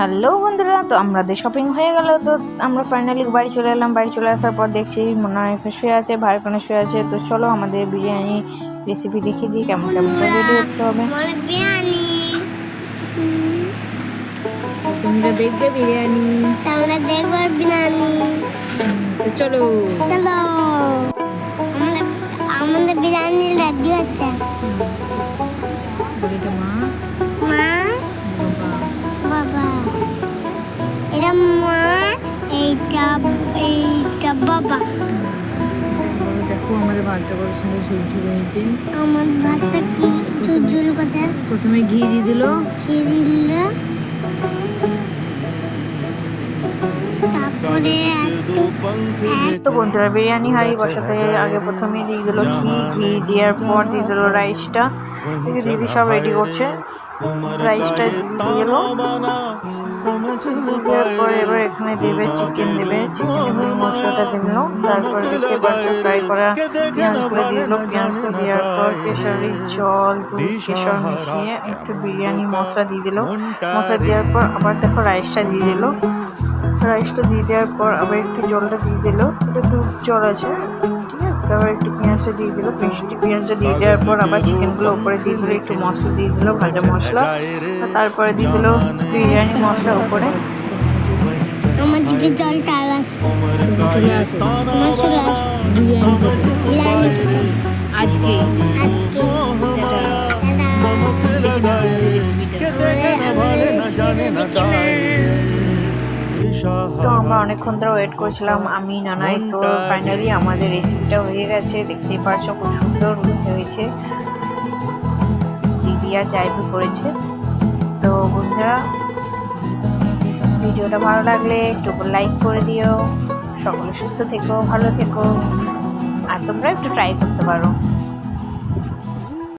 Hello বন্ধুরা তো আমাদের শপিং হয়ে গেল তো আমরা ফাইনালি বাড়ি চলে এলাম। বাড়ি চলে আসার পর দেখছি মনে হয় শুয়ে আছে ভাই কোনো শুয়ে আছে। তো চলো আমাদের বিরিয়ানি রেসিপি দেখিয়ে দিই কেমন কেমন করে রেডি করতে হবে। তোমরা দেখবে বিরিয়ানি। আমরা দেখব বিরিয়ানি। তো চলো। চলো। আমাদের আমাদের বিরিয়ানি রেডি হচ্ছে। বাবা। দেখো আমাদের ভাতটা কত সুন্দর ঝুলঝুল হয়েছে। আমার ভাতটা কি? করছে প্রথমে ঘি দিয়ে দিল। খেয়ে দিল তারপরে তো বন্ধুরা বিরিয়ানি হাঁড়ি বসাতে আগে প্রথমে দিয়ে দিল ঘি। ঘি দেওয়ার পর দিয়ে দিল রাইসটা। দিদি সব রেডি করছে। রাইসটা দিয়ে দিল। দেওয়ার পর এবার এখানে দেবে চিকেন দেবে চিকেন এবং মশলাটা দিল। তারপর দেখতে পাচ্ছ ফ্রাই করা পেঁয়াজগুলো দিয়ে দিল। পেঁয়াজগুলো দেওয়ার পর কেশরি, জল, দুধ, কেশর মিশিয়ে একটু বিরিয়ানি মশলা দিয়ে দিল। মশলা দেওয়ার পর আবার দেখো রাইসটা দিয়ে দিল। রাইসটা দিয়ে দেওয়ার পর আবার একটু জলটা দিয়ে দিল। এটা দুধ, জল আছে তারপর একটু পেঁয়াজটা দিয়ে দিল। মিষ্টি পেঁয়াজটা দিয়ে দেওয়ার পর আবার চিকেনগুলো উপরে দিয়ে দিল। একটু মশলা দিয়ে দিল, ভাজা মশলা। তারপরে দিয়ে দিল বিরিয়ানি মশলা উপরে। আমার জিভে জল আসছে চলে চলে আসছে বিরিয়ানি করছে বিরিয়ানি আজকে। তো আমরা অনেকক্ষণ ধরে ওয়েট করছিলাম আমি নানাই তো ফাইনালি আমাদের রেসিপিটা হয়ে গেছে দেখতেই পারছ খুব সুন্দর হয়েছে। দিদিয়া যাইবি করেছে। তো বন্ধুরা ভিডিওটা ভালো লাগলে একটু লাইক করে দিও। সকলে সুস্থ থেকো, ভালো থেকো। আর তোমরা একটু ট্রাই করতে পারো।